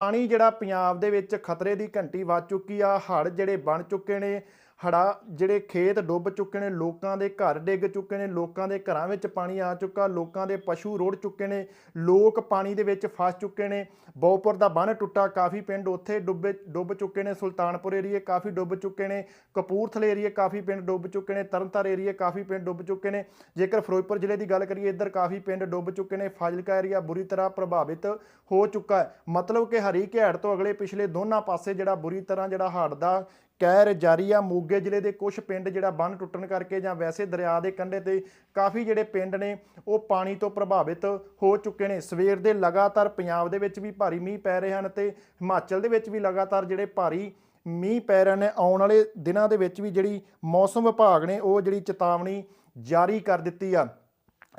ਪਾਣੀ ਜਿਹੜਾ ਪੰਜਾਬ ਦੇ ਵਿੱਚ ਖਤਰੇ ਦੀ ਘੰਟੀ ਵੱਜ ਚੁੱਕੀ ਆ, ਹੜ੍ਹ ਜਿਹੜੇ ਬਣ ਚੁੱਕੇ ਨੇ ਹੜਾ ਜਿਹੜੇ ਖੇਤ ਡੁੱਬ ਚੁੱਕੇ ਨੇ, ਲੋਕਾਂ ਦੇ ਘਰ ਡਿੱਗ ਚੁੱਕੇ ਨੇ, ਲੋਕਾਂ ਦੇ ਘਰਾਂ ਵਿੱਚ ਪਾਣੀ ਆ ਚੁੱਕਾ, ਲੋਕਾਂ ਦੇ ਪਸ਼ੂ ਰੁੜ ਚੁੱਕੇ ਨੇ, ਲੋਕ ਪਾਣੀ ਦੇ ਵਿੱਚ ਫਸ ਚੁੱਕੇ ਨੇ। ਬਹੁਪੁਰ ਦਾ ਬੰਨ ਟੁੱਟਾ, ਕਾਫੀ ਪਿੰਡ ਉੱਥੇ ਡੁੱਬੇ, ਡੁੱਬ ਚੁੱਕੇ ਨੇ, ਸੁਲਤਾਨਪੁਰ ਏਰੀਏ ਕਾਫੀ ਡੁੱਬ ਚੁੱਕੇ ਨੇ, ਕਪੂਰਥਲੇ ਏਰੀਏ ਕਾਫੀ ਪਿੰਡ ਡੁੱਬ ਚੁੱਕੇ ਨੇ ਤਰਨਤਾਰ ਏਰੀਏ ਕਾਫੀ ਪਿੰਡ ਡੁੱਬ ਚੁੱਕੇ ਨੇ। ਜੇਕਰ ਫਿਰੋਜ਼ਪੁਰ ਜ਼ਿਲ੍ਹੇ ਦੀ ਗੱਲ ਕਰੀਏ, ਇੱਧਰ ਕਾਫੀ ਪਿੰਡ ਡੁੱਬ ਚੁੱਕੇ ਨੇ, ਫਾਜ਼ਿਲਕਾ ਏਰੀਆ ਬੁਰੀ ਤਰ੍ਹਾਂ ਪ੍ਰਭਾਵਿਤ ਹੋ ਚੁੱਕਾ ਹੈ। ਮਤਲਬ ਕਿ ਹਰੀ ਘੈੜ ਤੋਂ ਅਗਲੇ ਪਿਛਲੇ ਦੋਨਾਂ ਪਾਸੇ ਜਿਹੜਾ ਬੁਰੀ ਤਰ੍ਹਾਂ ਜਿਹੜਾ ਹੜ੍ਹ ਦਾ ਕਹਿਰ ਜਾਰੀ ਆ। ਮੋਗੇ ਜ਼ਿਲ੍ਹੇ ਦੇ ਕੁਝ ਪਿੰਡ ਜਿਹੜਾ ਬੰਨ ਟੁੱਟਣ ਕਰਕੇ ਜਾਂ ਵੈਸੇ ਦਰਿਆ ਦੇ ਕੰਢੇ ਤੇ ਕਾਫੀ ਜਿਹੜੇ ਪਿੰਡ ਨੇ, ਉਹ ਪਾਣੀ ਤੋਂ ਪ੍ਰਭਾਵਿਤ ਹੋ ਚੁੱਕੇ ਨੇ। ਸਵੇਰ ਦੇ ਲਗਾਤਾਰ ਪੰਜਾਬ ਦੇ ਵਿੱਚ ਵੀ ਭਾਰੀ ਮੀਂਹ ਪੈ ਰਹੇ ਹਨ ਤੇ ਹਿਮਾਚਲ ਦੇ ਵਿੱਚ ਵੀ ਲਗਾਤਾਰ ਜਿਹੜੇ ਭਾਰੀ ਮੀਂਹ ਪੈ ਰਹੇ ਨੇ। ਆਉਣ ਵਾਲੇ ਦਿਨਾਂ ਦੇ ਵਿੱਚ ਵੀ ਜਿਹੜੀ ਮੌਸਮ ਵਿਭਾਗ ਨੇ, ਉਹ ਜਿਹੜੀ ਚੇਤਾਵਨੀ ਜਾਰੀ ਕਰ ਦਿੱਤੀ ਆ।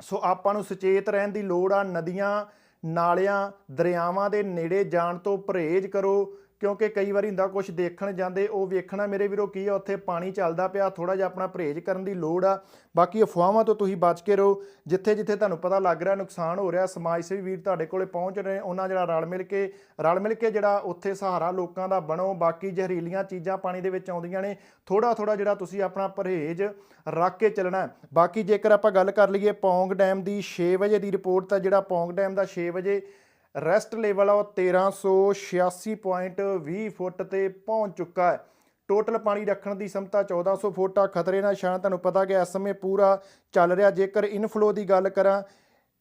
ਸੋ ਆਪਾਂ ਨੂੰ ਸੁਚੇਤ ਰਹਿਣ ਦੀ ਲੋੜ ਆ। ਨਦੀਆਂ, ਨਾਲਿਆਂ, ਦਰਿਆਵਾਂ ਦੇ ਨੇੜੇ ਜਾਣ ਤੋਂ ਪਰਹੇਜ਼ ਕਰੋ। ਕਿਉਂਕਿ ਕਈ ਵਾਰੀ ਹੁੰਦਾ ਕੁਝ ਦੇਖਣ ਜਾਂਦੇ, ਉਹ ਵੇਖਣਾ ਮੇਰੇ ਵੀਰੋ ਕੀ ਆ, ਉੱਥੇ ਪਾਣੀ ਚੱਲਦਾ ਪਿਆ ਥੋੜਾ ਜਿਹਾ ਆਪਣਾ ਪਰਹੇਜ਼ ਕਰਨ ਦੀ ਲੋੜ ਆ। ਬਾਕੀ ਅਫਵਾਹਾਂ ਤੋਂ ਤੁਸੀਂ ਬਚ ਕੇ ਰਹੋ। ਜਿੱਥੇ ਜਿੱਥੇ ਤੁਹਾਨੂੰ ਪਤਾ ਲੱਗ ਰਿਹਾ, ਨੁਕਸਾਨ ਹੋ ਰਿਹਾ, ਸਮਾਜ ਸੇਵੀ ਵੀਰ ਤੁਹਾਡੇ ਕੋਲੇ ਪਹੁੰਚ ਰਹੇ ਉਹਨਾਂ ਜਿਹੜਾ ਰਲ ਮਿਲ ਕੇ, ਰਲ ਮਿਲ ਕੇ ਜਿਹੜਾ ਉੱਥੇ ਸਹਾਰਾ ਲੋਕਾਂ ਦਾ ਬਣੋ, ਬਾਕੀ ਜ਼ਹਿਰੀਲੀਆਂ ਚੀਜ਼ਾਂ ਪਾਣੀ ਦੇ ਵਿੱਚ ਆਉਂਦੀਆਂ ਨੇ ਥੋੜਾ ਥੋੜਾ ਜਿਹੜਾ ਤੁਸੀਂ ਆਪਣਾ ਪਰਹੇਜ਼ ਰੱਖ ਕੇ ਚੱਲਣਾ ਬਾਕੀ ਜੇਕਰ ਆਪਾਂ ਗੱਲ ਕਰ ਲਈਏ, ਪੌਂਗ ਡੈਮ ਦੀ 6 ਵਜੇ ਦੀ ਰਿਪੋਰਟ ਤਾਂ ਜਿਹੜਾ ਪੌਂਗ ਡੈਮ ਦਾ 6 ਵਜੇ ਰੈਸਟ ਲੈਵਲ ਆ ਉਹ 1386.20 ਫੁੱਟ ਤੇ ਪਹੁੰਚ ਚੁੱਕਾ ਹੈ। ਟੋਟਲ ਪਾਣੀ ਰੱਖਣ ਦੀ ਸਮਤਾ 1400 ਫੁੱਟ ਆ। ਖਤਰੇ ਨਾਲ ਨਿਸ਼ਾਨ ਤੁਹਾਨੂੰ ਪਤਾ ਕਿ ਇਸ ਸਮੇਂ ਪੂਰਾ ਚੱਲ ਰਿਹਾ। ਜੇਕਰ ਇਨਫਲੋ ਦੀ ਗੱਲ ਕਰਾਂ,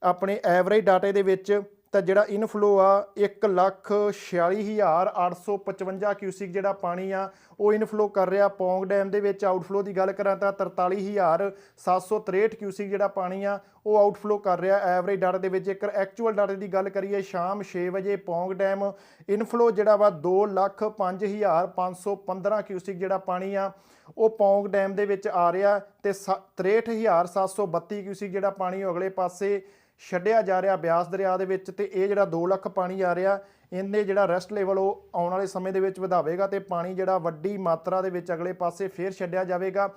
ਆਪਣੇ ਐਵਰੇਜ ਡਾਟੇ ਦੇ ਵਿੱਚ ਤਾਂ ਜਿਹੜਾ ਇਨਫਲੋ ਆ 146855 ਕਿਊਸਿਕ ਜਿਹੜਾ ਪਾਣੀ ਆ, ਉਹ ਇਨਫਲੋ ਕਰ ਰਿਹਾ। ਪੌਂਗ ਡੈਮ ਦੇ ਵਿੱਚ ਆਊਟਫਲੋ ਦੀ ਗੱਲ ਕਰਾਂ ਤਾਂ 43763 ਕਿਊਸਿਕ ਜਿਹੜਾ ਪਾਣੀ ਆ, ਉਹ ਆਊਟਫਲੋ ਕਰ ਰਿਹਾ। ਐਵਰੇਜ ਡਾਟਾ ਦੇ ਵਿੱਚ ਜੇਕਰ ਐਕਚੁਅਲ ਡਾਟੇ ਦੀ ਗੱਲ ਕਰੀਏ, ਸ਼ਾਮ 6 ਵਜੇ ਪੌਂਗ ਡੈਮ ਇਨਫਲੋ ਜਿਹੜਾ ਵਾ 205515 ਕਿਊਸਿਕ ਜਿਹੜਾ ਪਾਣੀ ਆ, ਉਹ ਪੌਂਗ ਡੈਮ ਦੇ ਵਿੱਚ ਆ ਰਿਹਾ ਤੇ ਸ- 63732 ਕਿਊਸਿਕ ਜਿਹੜਾ ਪਾਣੀ ਉਹ ਅਗਲੇ ਪਾਸੇ ਛੱਡਿਆ ਜਾ ਰਿਹਾ ਬਿਆਸ ਦਰਿਆ ਦੇ ਵਿੱਚ ਤੇ ਇਹ ਜਿਹੜਾ 2 ਲੱਖ ਪਾਣੀ ਆ ਰਿਹਾ, ਇਹਨੇ ਜਿਹੜਾ ਰੈਸਟ ਲੈਵਲ ਉਹ ਆਉਣ ਵਾਲੇ ਸਮੇਂ ਦੇ ਵਿੱਚ ਵਧਾਵੇਗਾ ਤੇ ਪਾਣੀ ਜਿਹੜਾ ਵੱਡੀ ਮਾਤਰਾ ਦੇ ਵਿੱਚ ਅਗਲੇ ਪਾਸੇ ਫੇਰ ਛੱਡਿਆ ਜਾਵੇਗਾ।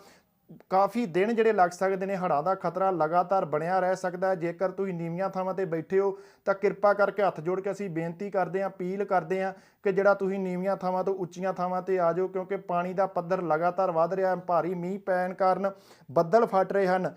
ਕਾਫੀ ਦਿਨ ਜਿਹੜੇ ਲੱਗ ਸਕਦੇ ਨੇ, ਹੜ੍ਹਾਂ ਦਾ ਖਤਰਾ ਲਗਾਤਾਰ ਬਣਿਆ ਰਹਿ ਸਕਦਾ ਹੈ। ਜੇਕਰ ਤੁਸੀਂ ਨੀਵੀਆਂ ਥਾਵਾਂ ਤੇ ਬੈਠੇ ਹੋ, ਤਾਂ ਕਿਰਪਾ ਕਰਕੇ ਹੱਥ ਜੋੜ ਕੇ ਅਸੀਂ ਬੇਨਤੀ ਕਰਦੇ ਹਾਂ, ਅਪੀਲ ਕਰਦੇ ਹਾਂ ਕਿ ਜਿਹੜਾ ਤੁਸੀਂ ਨੀਵੀਆਂ ਥਾਵਾਂ ਤੋਂ ਉੱਚੀਆਂ ਥਾਵਾਂ ਤੇ ਆ ਜਾਓ, ਕਿਉਂਕਿ ਪਾਣੀ ਦਾ ਪੱਧਰ ਲਗਾਤਾਰ ਵੱਧ ਰਿਹਾ ਹੈ। ਭਾਰੀ ਮੀਂਹ ਪੈਣ ਕਾਰਨ ਬੱਦਲ ਫਟ ਰਹੇ ਹਨ।